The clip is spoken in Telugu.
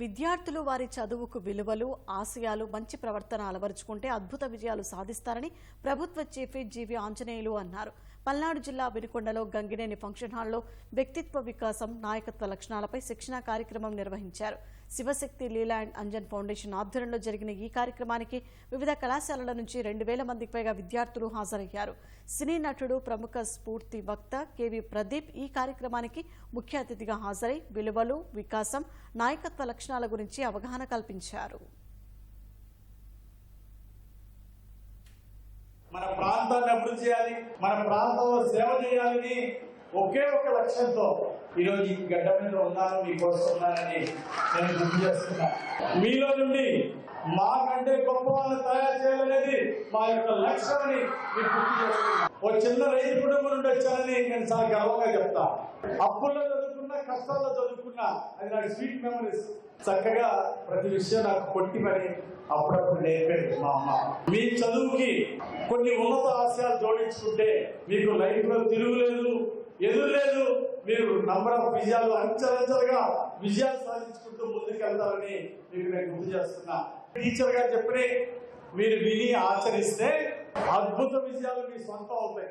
విద్యార్థులు వారి చదువుకు విలువలు ఆశయాలు మంచి ప్రవర్తన అలవరుచుకుంటే అద్భుత విజయాలు సాధిస్తారని ప్రభుత్వ చీఫ్ జీవి ఆంజనేయులు అన్నారు. పల్నాడు జిల్లా వినుకొండలో గంగినేని ఫంక్షన్ హాల్లో వ్యక్తిత్వ వికాసం నాయకత్వ లక్షణాలపై శిక్షణా కార్యక్రమం నిర్వహించారు. శివశక్తి లీలా అండ్ అంజన్ ఫౌండేషన్ ఆధ్వర్యంలో జరిగిన ఈ కార్యక్రమానికి వివిధ కళాశాలల నుంచి రెండు వేల మందికి పైగా విద్యార్థులు హాజరయ్యారు. సినీ నటుడు ప్రముఖ స్ఫూర్తి వక్త కెవి ప్రదీప్ ఈ కార్యక్రమానికి ముఖ్య అతిథిగా హాజరై విలువలు వికాసం నాయకత్వ లక్షణాల గురించి అవగాహన కల్పించారు మన ప్రాంతాన్ని అభివృద్ధి చేయాలి మన ప్రాంతంలో సేవ చేయాలని ఒకే ఒక లక్ష్యంతో ఈరోజు ఈ గడ్డ మీద ఉన్నాను మీకోసం ఉన్నానని నేను గుర్తు చేస్తున్నా. మీలో నుండి మాకంటే గొప్ప వాళ్ళని తయారు చేయాలనేది మా యొక్క లక్ష్యం అని గుర్తు చేస్తున్నా ఓ చిన్న రైతు కుటుంబం నుండి వచ్చానని నేను చాలా గర్వంగా చెప్తా. అప్పుల్లో చదువుకున్నా కష్టాల్లో చదువుకున్నా అది నాకు స్వీట్ మెమరీస్. చక్కగా ప్రతి విషయం నాకు కొట్టి మరి అప్పుడప్పుడు నేర్పేది మా అమ్మ. మీ చదువుకి కొన్ని ఉన్నత ఆశయాలు జోడించుకుంటే మీకు లైఫ్లో తిరుగులేదు ఎదురు లేదు. మీరు నంబర్ ఆఫ్ విజయాలు అంచలంచలుగా విజయాలు సాధించుకుంటూ ముందుకెళ్తారని మీకు నేను గుర్తు చేస్తున్నా. టీచర్ గారు చెప్పిన మీరు విని ఆచరిస్తే అద్భుత విజయాలు మీ సొంతం అవుతాయి.